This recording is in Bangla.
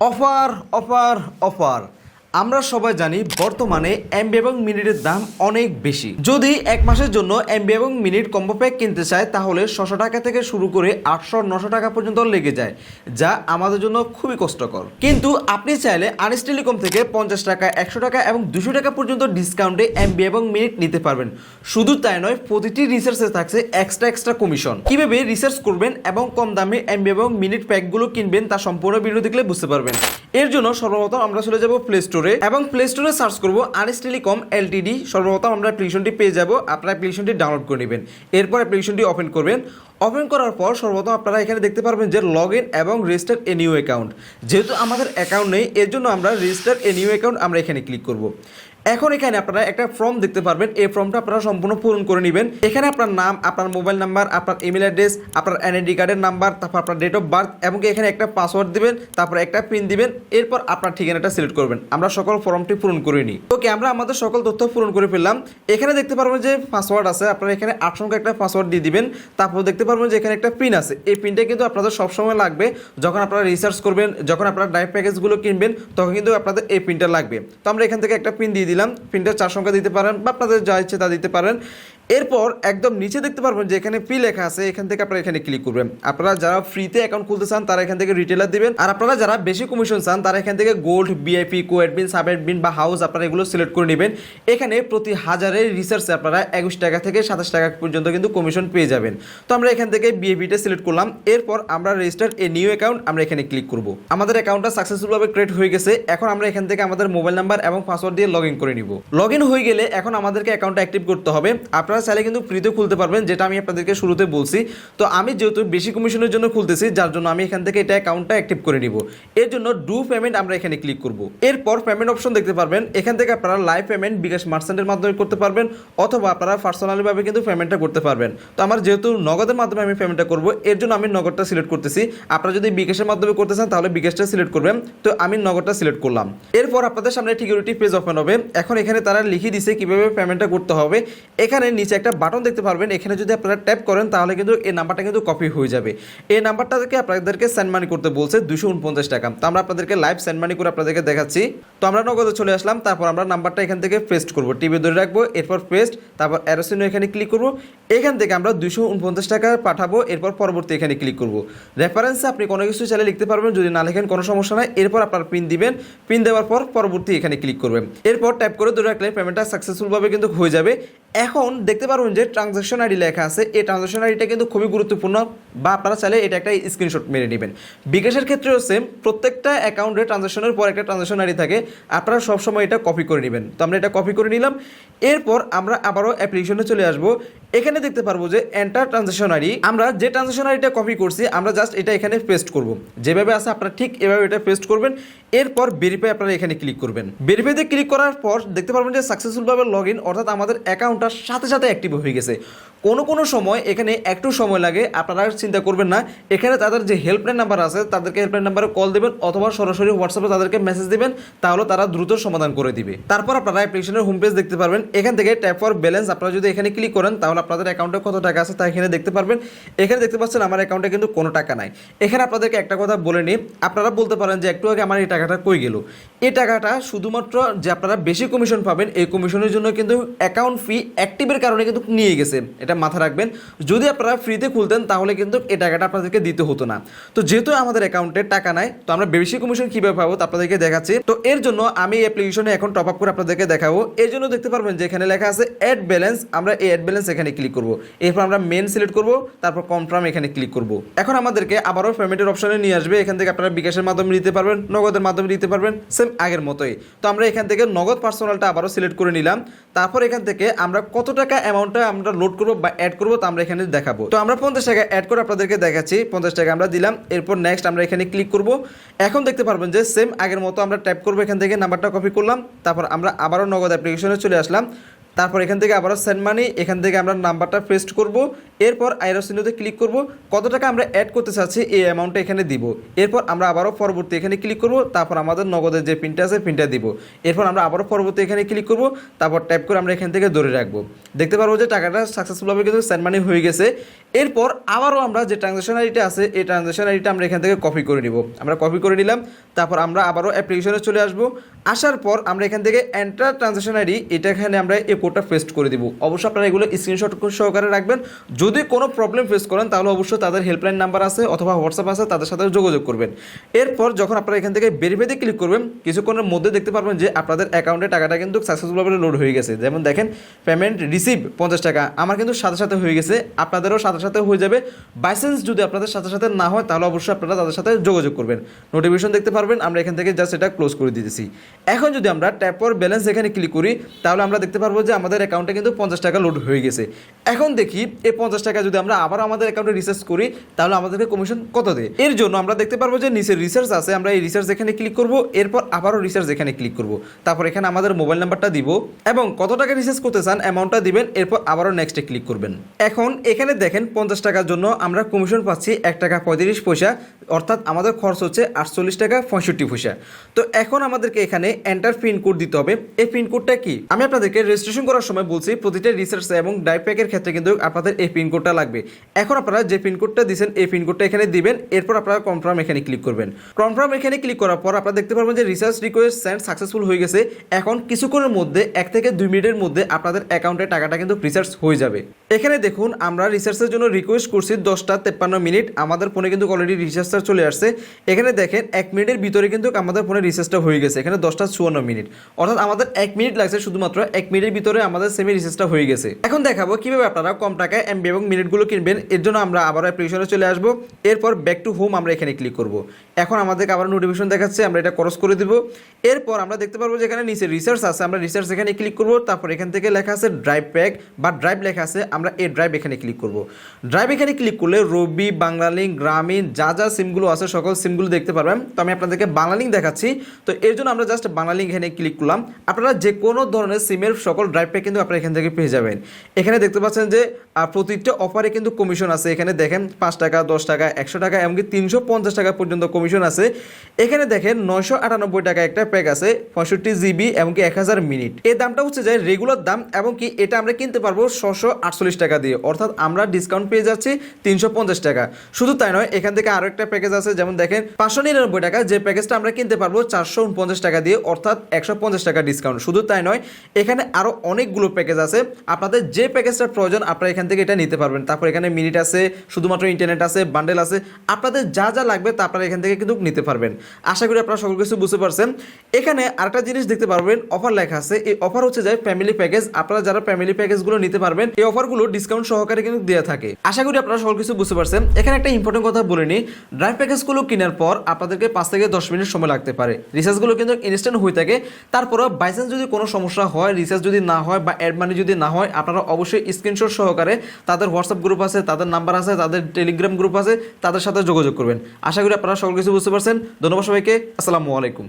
Offer offer offer. আমরা সবাই জানি বর্তমানে এমবি এবং মিনিটের দাম অনেক বেশি। যদি এক মাসের জন্য এমবি এবং মিনিট কম্বো প্যাক কিনতে চায়, তাহলে ছশো টাকা থেকে শুরু করে আটশো নশো টাকা পর্যন্ত লেগে যায়, যা আমাদের জন্য খুবই কষ্টকর। কিন্তু আপনি চাইলে আনিস টেলিকম থেকে পঞ্চাশ টাকা, একশো টাকা এবং দুশো টাকা পর্যন্ত ডিসকাউন্টে এমবি এবং মিনিট নিতে পারবেন। শুধু তাই নয়, প্রতিটি রিসার্চে থাকছে এক্সট্রা এক্সট্রা কমিশন কীভাবে রিসার্চ করবেন এবং কম দামে এমবি এবং মিনিট প্যাকগুলো কিনবেন তা সম্পূর্ণ ভিডিও দেখলে বুঝতে পারবেন। এর জন্য সর্বপ্রথম আমরা চলে যাব প্লে স্টোরে এবং প্লে স্টোরে সার্চ করব এস টেলিকম এলটিডি সর্বপ্রথম আমরা অ্যাপ্লিকেশনটি পেয়ে যাব। আপনারা অ্যাপ্লিকেশনটি ডাউনলোড করে নেবেন। এরপর অ্যাপ্লিকেশনটি ওপেন করবেন। ওপেন করার পর সর্বপ্রথম আপনারা এখানে দেখতে পারবেন যে লগ ইন এবং রেজিস্টার এ নিউ অ্যাকাউন্ট যেহেতু আমাদের অ্যাকাউন্ট নেই, এর জন্য আমরা রেজিস্টার এ নিউ অ্যাকাউন্ট আমরা এখানে ক্লিক করব। এখন এখানে আপনারা একটা ফর্ম দেখতে পারবেন। এই ফর্মটা আপনারা সম্পূর্ণ পূরণ করে নেবেন। এখানে আপনার নাম, আপনার মোবাইল নাম্বার আপনার ইমেল অ্যাড্রেস আপনার এনআইডি কার্ডের নাম্বার তারপর আপনার ডেট অফ বার্থ এবং এখানে একটা পাসওয়ার্ড দিবেন, তারপর একটা পিন দিবেন, এরপর আপনার ঠিকানাটা সিলেক্ট করবেন। আমরা সকল ফর্মটি পূরণ করে নিই। ওকে, আমরা আমাদের সকল তথ্য পূরণ করে ফেললাম। এখানে দেখতে পারবেন যে পাসওয়ার্ড আছে, আপনারা এখানে আট সংখ্যা একটা পাসওয়ার্ড দিয়ে দিবেন। তারপর দেখতে পারবেন যে এখানে একটা পিন আছে। এই পিনটা কিন্তু আপনাদের সবসময় লাগবে। যখন আপনারা রিসার্চ করবেন, যখন আপনারা ড্রাইভ প্যাকেজগুলো কিনবেন, তখন কিন্তু আপনাদের এই পিনটা লাগবে। তো আমরা এখান থেকে একটা পিন দিয়ে দিলাম। পিনটা চার সংখ্যা দিতে পারেন বা আপনাদের যা ইচ্ছে তা দিতে পারেন। এরপর একদম নিচে দেখতে পারবেন যে এখানে পি লেখা আছে, এখান থেকে আপনারা এখানে ক্লিক করবেন। আপনারা যারা ফ্রিতে অ্যাকাউন্ট খুলতে চান, তারা এখান থেকে রিটেলার দিবেন। আর আপনারা যারা বেশি কমিশন চান, তারা এখান থেকে gold VIP co admin sub admin বা হাউস আপনারা এগুলো সিলেক্ট করে নেবেন। এখানে প্রতি হাজারের রিসার্চে আপনারা একুশ টাকা থেকে সাতাশ টাকা পর্যন্ত কিন্তু কমিশন পেয়ে যাবেন। তো আমরা এখান থেকে বিএপিটা সিলেক্ট করলাম। এরপর আমরা রেজিস্টার এ নিউ অ্যাকাউন্ট আমরা এখানে ক্লিক করব। আমাদের অ্যাকাউন্টটা সাকসেসফুলভাবে ক্রিয়েট হয়ে গেছে। এখন আমরা এখান থেকে আমাদের মোবাইল নাম্বার এবং পাসওয়ার্ড দিয়ে লগ করে নিব। লগ হয়ে গেলে এখন আমাদেরকে অ্যাকাউন্টটা অ্যাক্টিভ করতে হবে। আপনারা চাইলে কিন্তু ফ্রিতে খুলতে পারবেন, যেটা আমি আপনাদেরকে শুরুতে বলছি। তো আমি যেহেতু বেশি কমিশনের জন্য খুলতেছি, যার জন্য আমি এখান থেকে এটা অ্যাকাউন্টটা অ্যাক্টিভ করে নিব। এর জন্য ডু পেমেন্ট আমরা এখানে ক্লিক করব। এরপর পেমেন্ট অপশন দেখতে পারবেন। এখান থেকে আপনারা লাইভ পেমেন্ট বিকাশ মার্চেন্টের মাধ্যমে করতে পারবেন, অথবা আপনারা পার্সোনালিভাবে কিন্তু পেমেন্টটা করতে পারবেন। তো আমার যেহেতু নগদের মাধ্যমে আমি পেমেন্টটা করব, এর জন্য আমি নগদটা সিলেক্ট করতেছি। আপনারা যদি বিকাশের মাধ্যমে করতে চান, তাহলে বিকাশটা সিলেক্ট করবেন। তো আমি নগদটা সিলেক্ট করলাম। এরপর আপনাদের সামনে সিকিউরিটি পেজ ওপেন হবে। এখন এখানে তারা লিখে দিছে কীভাবে পেমেন্টটা করতে হবে। এখানে নিচে একটা বাটন দেখতে পারবেন। এখানে যদি আপনারা ট্যাপ করেন, তাহলে কিন্তু এই নাম্বারটা কিন্তু কপি হয়ে যাবে। এই নাম্বারটা থেকে আপনাদেরকে সেন্ড মানি করতে বলছে দুশো উনপঞ্চাশ টাকা। তো আমরা আপনাদেরকে লাইভ সেন্ড মানি করে আপনাদেরকে দেখাচ্ছি। তো আমরা নগদে চলে আসলাম। তারপর আমরা নাম্বারটা এখান থেকে পেস্ট করব। টিভি ধরে রাখব, এরপর পেস্ট তারপর অ্যারোসিনো এখানে ক্লিক করব। এখান থেকে আমরা দুশো উনপঞ্চাশ টাকা পাঠাবো, এরপর পরবর্তী এখানে ক্লিক করব। রেফারেন্সে আপনি কোনো কিছু চাইলে লিখতে পারবেন, যদি না লেখেন কোনো সমস্যা নাই। এরপর আপনার পিন দিবেন। পিন দেওয়ার পর পরবর্তী এখানে ক্লিক করবেন। এরপর ট্যাপ করে ধরে রাখলে পেমেন্টটা সাকসেসফুলভাবে কিন্তু হয়ে যাবে। এখন দেখতে পারবেন যে ট্রানজাকশন আইডি লেখা আছে। এই ট্রানজাকশন আইডিটা কিন্তু খুবই গুরুত্বপূর্ণ বা আপনারা চাইলে এটা একটা স্ক্রিনশট মেরে নেবেন। বিকাশের ক্ষেত্রেও সেম প্রত্যেকটা অ্যাকাউন্টে ট্রানজাকশনের পর একটা ট্রানজাকশন আইডি থাকে। আপনারা সবসময় এটা কপি করে নেবেন। তো আমরা এটা কপি করে নিলাম। এরপর আমরা আবারও অ্যাপ্লিকেশনে চলে আসব। এখানে দেখতে পারব যে এন্টার ট্রানজাকশন আইডি আমরা যে ট্রানজাকশন আইডিটা কপি করছি, আমরা জাস্ট এটা এখানে পেস্ট করব। যেভাবে আছে আপনারা ঠিক এভাবে এটা পেস্ট করবেন। এরপর ভেরিফাই আপনারা এখানে ক্লিক করবেন। ভেরিফাইতে ক্লিক করার পর দেখতে পারবেন যে সাকসেসফুলভাবে লগ ইন অর্থাৎ আমাদের অ্যাকাউন্টটা সাথে সাথে অ্যাক্টিভ হয়ে গেছে। কোনো কোনো সময় এখানে একটু সময় লাগে, আপনারা চিন্তা করবেন না। এখানে তাদের যে হেল্পলাইন নাম্বার আছে, তাদেরকে হেল্পলাইন নাম্বারে কল দেবেন অথবা সরাসরি হোয়াটসঅ্যাপে তাদেরকে মেসেজ দেবেন, তাহলে তারা দ্রুত সমাধান করে দিবে। তারপর আপনারা অ্যাপ্লিকেশনের হোম পেজ দেখতে পারবেন। এখান থেকে ট্যাপ ফর ব্যালেন্স আপনারা যদি এখানে ক্লিক করেন, তাহলে আপনাদের অ্যাকাউন্টে কত টাকা আছে তা এখানে দেখতে পারবেন। এখানে দেখতে পাচ্ছেন আমার অ্যাকাউন্টে কিন্তু কোনো টাকা নাই। এখানে আপনাদেরকে একটা কথা বলে নিই। আপনারা বলতে পারেন যে একটু আগে আমার এই টাকাটা কই গেল? এই টাকাটা শুধুমাত্র যে আপনারা বেশি কমিশন পাবেন, এই কমিশনের জন্য কিন্তু অ্যাকাউন্ট ফি অ্যাক্টিভের কারণে কিন্তু নিয়ে গেছে। এটা মাথা রাখবেন। যদি আপনারা ফ্রিতে খুলতেন, তাহলে কিন্তু এই টাকাটা আপনাদেরকে দিতে হতো না। তো যেহেতু আমাদের অ্যাকাউন্টে টাকা নাই, তো আমরা বেশি কমিশন কীভাবে পাবো তা আপনাদেরকে দেখাচ্ছি। তো এর জন্য আমি অ্যাপ্লিকেশনে এখন টপ আপ করে আপনাদেরকে দেখাবো। এর জন্য দেখতে পারবেন যে এখানে লেখা আছে অ্যাড ব্যালেন্স আমরা এই অ্যাড ব্যালেন্স এখানে ক্লিক করব। এরপর আমরা মেন সিলেক্ট করব, তারপর কনফার্ম এখানে ক্লিক করব। এখন আমাদেরকে আবারও পেমেন্টের অপশনে নিয়ে আসবে। এখান থেকে আপনারা বিকাশের মাধ্যমে নিতে পারবেন, নগদের মাধ্যমে নিতে পারবেন। সেম আগের মতোই। তো আমরা এখান থেকে নগদ পার্সোনালটা আবারও সিলেক্ট করে নিলাম। তারপর এখান থেকে আমরা কত টাকা অ্যামাউন্টটা আমরা লোড করব বা অ্যাড করব তা আমরা এখানে দেখাবো। তো আমরা পঞ্চাশ টাকা অ্যাড করে আপনাদেরকে দেখাচ্ছি। পঞ্চাশ টাকা আমরা দিলাম। এরপর নেক্সট আমরা এখানে ক্লিক করব। এখন দেখতে পারবেন যে সেম আগের মতো আমরা ট্যাপ করব এখান থেকে নাম্বারটা কপি করলাম। তারপর আমরা আবারও নগদ অ্যাপ্লিকেশনে চলে আসলাম। তারপর এখান থেকে আবারও সেন্ড মানি এখান থেকে আমরা নাম্বারটা পেস্ট করব, এরপর আইরো চিহ্নতে ক্লিক করব, কত টাকা আমরা অ্যাড করতে চাচ্ছি এই অ্যামাউন্টটা এখানে দিব। এরপর আমরা আবারও পরবর্তী এখানে ক্লিক করব, তারপর আমাদের নগদের যে পিনটা আছে পিনটা দিব। এরপর আমরা আবারও পরবর্তী এখানে ক্লিক করব, তারপর ট্যাপ করে আমরা এখান থেকে ধরে রাখব। দেখতে পারব যে টাকাটা সাকসেসফুলভাবে কিন্তু সেন্ড মানি হয়ে গেছে। এরপর আবারও আমরা যে ট্রানজ্যাকশন আইডিটা আছে, এই ট্রানজ্যাকশন আইডিটা আমরা এখান থেকে কপি করে নিব। আমরা কপি করে নিলাম, তারপর আমরা আবারও অ্যাপ্লিকেশনে চলে আসব। আসার পর আমরা এখান থেকে এন্টার ট্রানজ্যাকশন আইডি এটা এখানে আমরা কোডটা পেস্ট করে দিব। অবশ্যই আপনারা এগুলো স্ক্রিনশট সহকারে রাখবেন। যদি কোনো প্রবলেম ফেস করেন, তাহলে অবশ্যই তাদের হেল্পলাইন নাম্বার আছে অথবা হোয়াটসঅ্যাপ আছে, তাদের সাথে যোগাযোগ করবেন। এরপর যখন আপনারা এখান থেকে ভেরিফাইতে ক্লিক করবেন, কিছুক্ষণের মধ্যে দেখতে পারবেন যে আপনাদের অ্যাকাউন্টে টাকাটা কিন্তু সাকসেসফুলভাবে লোড হয়ে গেছে। যেমন দেখেন পেমেন্ট রিসিভ পঞ্চাশ টাকা, আমার কিন্তু সাথে সাথে হয়ে গেছে, আপনাদেরও সাথে সাথে হয়ে যাবে। বাইসেন্স যদি আপনাদের সাথে সাথে না হয়, তাহলে অবশ্যই আপনারা তাদের সাথে যোগাযোগ করবেন। নোটিফিকেশন দেখতে পারবেন, আমরা এখান থেকে জাস্ট এটা ক্লোজ করে দিতেছি। এখন যদি আমরা ট্যাপর ব্যালেন্স এখানে ক্লিক করি, তাহলে আমরা দেখতে পারব যে আমাদের অ্যাকাউন্টে কিন্তু পঞ্চাশ টাকা লোড হয়ে গেছে। এখন দেখি, এই পঞ্চাশ টাকা যদি আমরা আবার আমাদের অ্যাকাউন্টে রিসার্চ করি, তাহলে আমাদেরকে কমিশন কত দেয়? এর জন্য আমরা দেখতে পারব যে নিচে রিসার্চ আছে, আমরা এই রিসার্চ এখানে ক্লিক করব, এরপর আবারও রিসার্চ এখানে ক্লিক করব। তারপর এখানে আমাদের মোবাইল নাম্বারটা দিব, এবং কত টাকা রিসার্চ করতে চান অ্যামাউন্টটা দিবেন, এরপর আবারও নেক্সটে ক্লিক করবেন। এখন এখানে দেখেন, পঞ্চাশ টাকার জন্য আমরা কমিশন পাচ্ছি এক টাকা পঁয়ত্রিশ পয়সা, অর্থাৎ আমাদের খরচ হচ্ছে আটচল্লিশ টাকা পঁয়ষট্টি পয়সা। তো এখন আমাদেরকে এখানে এন্টার পিন কোড দিতে হবে। এই পিন কোডটা কি? আমি আপনাদেরকে রেজিস্ট্রেশন করার সময় বলছি, প্রতিটা রিসার্চ এবং ডাই প্যাকের ক্ষেত্রে কিন্তু আপনাদের এই পিন কোডটা লাগবে। এখন আপনারা যে পিন কোডটা দিয়েছেন এই পিন কোডটা এখানে দিবেন, এরপর আপনারা কনফার্ম এখানে ক্লিক করবেন। কনফার্ম এখানে ক্লিক করার পর আপনারা দেখতে পারবেন যে রিসার্চ রিকোয়েস্ট সেন্ড সাকসেসফুল হয়ে গেছে। এখন কিছুক্ষণের মধ্যে, এক থেকে দুই মিনিটের মধ্যে আপনাদের অ্যাকাউন্টে টাকাটা কিন্তু রিসার্চ হয়ে যাবে। এখানে দেখুন, আমরা রিসার্চের জন্য রিকোয়েস্ট করছি দশটা তেপ্পান্ন মিনিট। আমাদের ফোনে কিন্তু অলরেডি রিসার্চটা চলে আসছে। এখানে দেখেন, এক মিনিটের ভিতরে কিন্তু আমাদের ফোনে রিসার্চটা হয়ে গেছে। এখানে দশটা চুয়ান্ন মিনিট। অর্থাৎ আমাদের এক মিনিট লাগছে শুধুমাত্র এক মিনিটের ভিতরে আমাদের সেমি রিসার্চটা হয়ে গেছে। এখন দেখাবো কীভাবে আপনারা কম টাকায় এমবি এবং মিনিটগুলো কিনবেন। এর জন্য আমরা আবার অ্যাপ্লিকেশনে চলে আসব। এরপর ব্যাক টু হোম আমরা এখানে ক্লিক করব। এখন আমাদেরকে আবার নোটিফিকেশন দেখাচ্ছে, আমরা এটা ক্রস করে দিব। এরপর আমরা দেখতে পারব যে এখানে নিচে রিসার্চ আছে, আমরা রিসার্চ এখানে ক্লিক করব। তারপর এখান থেকে লেখা আছে ড্রাইভ প্যাক বা ড্রাইভ লেখা আছে, আমরা এই ড্রাইভ এখানে ক্লিক করব। ড্রাইভ এখানে ক্লিক করলে রবি বাংলালিঙ্ক গ্রামীণ যা যা সিমগুলো আছে, সকল সিমগুলো দেখতে পারবেন। তো আমি আপনাদেরকে বাংলালিঙ্ক দেখাচ্ছি। তো এর জন্য আমরা জাস্ট বাংলালিঙ্ক এখানে ক্লিক করলাম। আপনারা যে কোনো ধরনের সিমের সকল ড্রাইভ প্যাক কিন্তু আপনারা এখান থেকে পেয়ে যাবেন। এখানে দেখতে পাচ্ছেন যে প্রতিটা অফারে কিন্তু কমিশন আছে। এখানে দেখেন পাঁচ টাকা, দশ টাকা, একশো টাকা, এমনকি তিনশো পঞ্চাশ টাকা পর্যন্ত কমিশন আছে। এখানে দেখেন নয়শো আটানব্বই টাকা একটা প্যাক আছে, পঁয়ষট্টি জিবি এমনকি এক হাজার মিনিট এই দামটা হচ্ছে যে রেগুলার দাম, এবং কি এটা আমরা কিনতে পারব ছশো আটচল্লিশ টাকা দিয়ে। অর্থাৎ আমরা ডিসকাউন্ট পেয়ে যাচ্ছি তিনশো পঞ্চাশ টাকা। শুধু তাই নয়, এখান থেকে আরও একটা প্যাকেজ আছে, যেমন দেখেন পাঁচশো নিরানব্বই টাকা, যে প্যাকেজটা আমরা কিনতে পারব চারশো উনপঞ্চাশ টাকা দিয়ে, অর্থাৎ একশো পঞ্চাশ টাকা ডিসকাউন্ট শুধু তাই নয়, এখানে আরও অনেকগুলো প্যাকেজ আছে। আপনাদের যে প্যাকেজটার প্রয়োজন, আপনারা এখান থেকে এটা নিতে পারবেন। তারপর এখানে মিনিট আছে, শুধুমাত্র ইন্টারনেট আছে বান্ডেল আছে। আপনাদের যা যা লাগবে তা আপনারা এখান থেকে কিন্তু নিতে পারবেন। আশা করি আপনারা সকল কিছু বুঝতে পারছেন। এখানে আরেকটা জিনিস দেখতে পারবেন অফার লেখা আছে। এই অফার হচ্ছে যে ফ্যামিলি প্যাকেজ আপনারা যারা ফ্যামিলি প্যাকেজগুলো নিতে পারবেন, এই অফারগুলো ডিসকাউন্ট সহকারে কিন্তু দেওয়া থাকে। আশা করি আপনারা সকল কিছু বুঝতে পারছেন। এখানে একটা ইম্পর্টেন্ট কথা বলে নিই। ড্রাইভ প্যাকেজগুলো কেনার পর আপনাদেরকে পাঁচ থেকে দশ মিনিট সময় লাগতে পারে। রিচার্জগুলো কিন্তু ইনস্ট্যান্ট হয়ে থাকে। তারপরেও বাইচান্স যদি কোনো সমস্যা হয় রিচার্জ যদি না হয় বা অ্যাড মানি যদি না হয়, আপনারা অবশ্যই স্ক্রিনশট সহকারে তাদের হোয়াটসঅ্যাপ গ্রুপ আছে, তাদের নাম্বার আছে, তাদের টেলিগ্রাম গ্রুপ আছে, তাদের সাথে যোগাযোগ করবেন। আশা করি আপনারা সকল কিছু বুঝতে পারছেন। ধন্যবাদ সবাইকে। আসসালামু আলাইকুম।